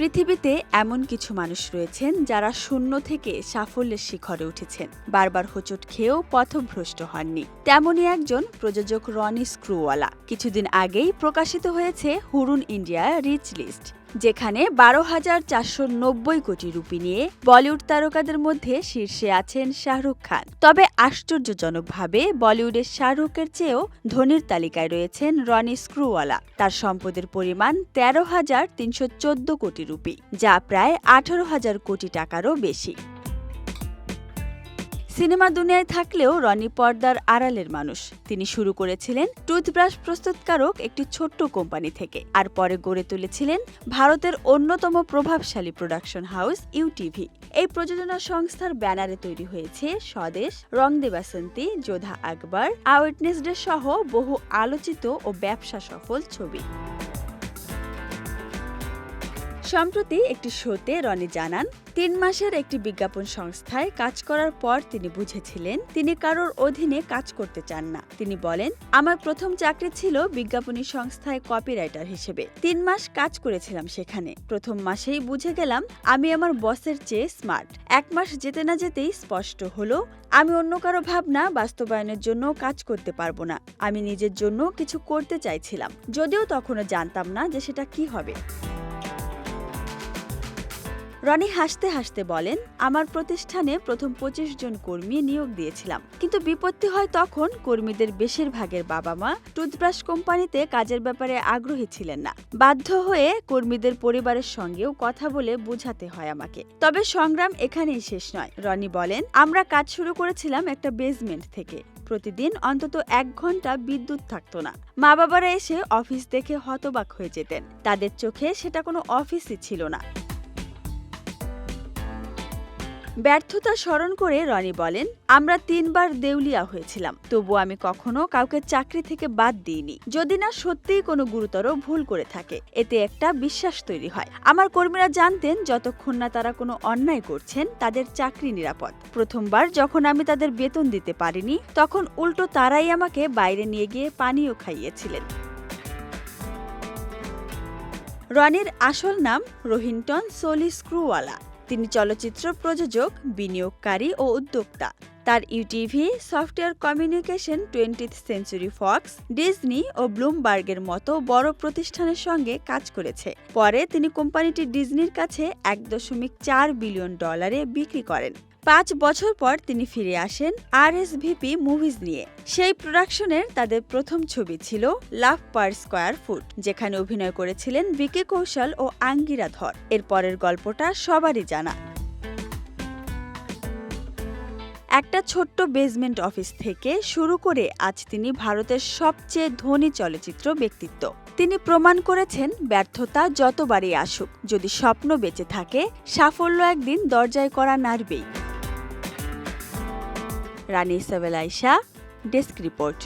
পৃথিবীতে এমন কিছু মানুষ রয়েছেন যারা শূন্য থেকে সাফল্যের শিখরে উঠেছেন। বারবার হোঁচট খেয়েও পথভ্রষ্ট হননি। তেমনই একজন প্রযোজক রনি স্ক্রুওয়ালা। কিছুদিন আগেই প্রকাশিত হয়েছে হুরুন ইন্ডিয়া রিচ লিস্ট। যেখানে বারো হাজার চারশো নব্বই কোটি রুপি নিয়ে বলিউড তারকাদের মধ্যে শীর্ষে আছেন শাহরুখ খান। তবে আশ্চর্যজনকভাবে বলিউডের শাহরুখের চেয়েও ধনির তালিকায় রয়েছেন রনি স্ক্রুওয়ালা। তার সম্পদের পরিমাণ তেরো হাজার তিনশো চোদ্দ কোটি রুপি, যা প্রায় আঠারো হাজার কোটি টাকারও বেশি। সিনেমা দুনিয়ায় থাকলেও রনি পর্দার আড়ালের মানুষ। তিনি শুরু করেছিলেন টুথব্রাশ প্রস্তুতকারক একটি ছোট্ট কোম্পানি থেকে, আর পরে গড়ে তুলেছিলেন ভারতের অন্যতম প্রভাবশালী প্রোডাকশন হাউস ইউটিভি। এই প্রযোজনা সংস্থার ব্যানারে তৈরি হয়েছে স্বদেশ রং দে বাসন্তী যোধা আকবর আউটনেস ডে সহ বহু আলোচিত ও ব্যবসা সফল ছবি। সম্প্রতি একটি শোতে রনি জানান, তিন মাসের একটি বিজ্ঞাপন সংস্থায় কাজ করার পর তিনি বুঝেছিলেন তিনি কারোর অধীনে কাজ করতে চান না। তিনি বলেন, আমার প্রথম চাকরি ছিল বিজ্ঞাপনী সংস্থায় কপিরাইটার হিসেবে। তিন মাস কাজ করেছিলাম সেখানে। প্রথম মাসেই বুঝে গেলাম, আমি আমার বসের চেয়ে স্মার্ট। এক মাস যেতে না যেতেই স্পষ্ট হলো, আমি অন্য কারও ভাবনা বাস্তবায়নের জন্য কাজ করতে পারব না। আমি নিজের জন্য কিছু করতে চাইছিলাম। যদিও তখনও জানতাম না যে সেটা কি হবে। রনি হাসতে হাসতে বলেন, আমার প্রতিষ্ঠানে প্রথম পঁচিশ জন কর্মী নিয়োগ দিয়েছিলাম। কিন্তু বিপত্তি হয় তখন কর্মীদের বেশিরভাগের বাবা মা টুথব্রাশ কোম্পানিতে কাজের ব্যাপারে আগ্রহী ছিলেন না। বাধ্য হয়ে কর্মীদের পরিবারের সঙ্গেও কথা বলে বোঝাতে হয় আমাকে। তবে সংগ্রাম এখানেই শেষ নয়। রনি বলেন, আমরা কাজ শুরু করেছিলাম একটা বেসমেন্ট থেকে। প্রতিদিন অন্তত এক ঘণ্টা বিদ্যুৎ থাকতো না। মা বাবারা এসে অফিস দেখে হতবাক হয়ে যেতেন। তাদের চোখে সেটা কোনো অফিসই ছিল না। ব্যর্থতা স্মরণ করে রনি বলেন, আমরা তিনবার দেউলিয়া হয়েছিলাম তবু আমি কখনো কাউকে চাকরি থেকে বাদ দিইনি। যদি না সত্যিই কোনো গুরুতর ভুল করে থাকে, এতে একটা বিশ্বাস তৈরি হয়। আমার কর্মীরা জানতেন, যতক্ষণ না তারা কোনো অন্যায় করছেন, তাদের চাকরি নিরাপদ। প্রথমবার যখন আমি তাদের বেতন দিতে পারিনি, তখন উল্টো তারাই আমাকে বাইরে নিয়ে গিয়ে পানীয় খাইয়েছিলেন। রনির আসল নাম রোহিন্টন সোলি স্ক্রুওয়ালা তিনি চলচ্চিত্র প্রযোজক, বিনিয়োগকারী ও উদ্যোক্তা। তার UTV, software communication twentieth century fox Disney ও ব্লুমবার্গের মতো বড় প্রতিষ্ঠানের সঙ্গে কাজ করেছে। পরে তিনি কোম্পানিটি ডিজনির কাছে এক দশমিক চার বিলিয়ন ডলারে বিক্রি করেন। পাঁচ বছর পর তিনি ফিরে আসেন আর এস ভিপি মুভিজ নিয়ে। সেই প্রোডাকশনের তাদের প্রথম ছবি ছিল লাভ পার স্কোয়ার ফুট, যেখানে অভিনয় করেছিলেন বিকে কৌশল ও আঙ্গিরা ধর। এর পরের গল্পটা সবারই জানা। একটা ছোট্ট বেসমেন্ট অফিস থেকে শুরু করে আজ তিনি ভারতের সবচেয়ে ধনী চলচ্চিত্র ব্যক্তিত্ব। তিনি প্রমাণ করেছেন ব্যর্থতা যতবারই আসুক, যদি স্বপ্ন বেঁচে থাকে, সাফল্য একদিন দরজায় করা নাড়বেই। রানী ইসাবেল আইসা ডেস্ক রিপোর্ট।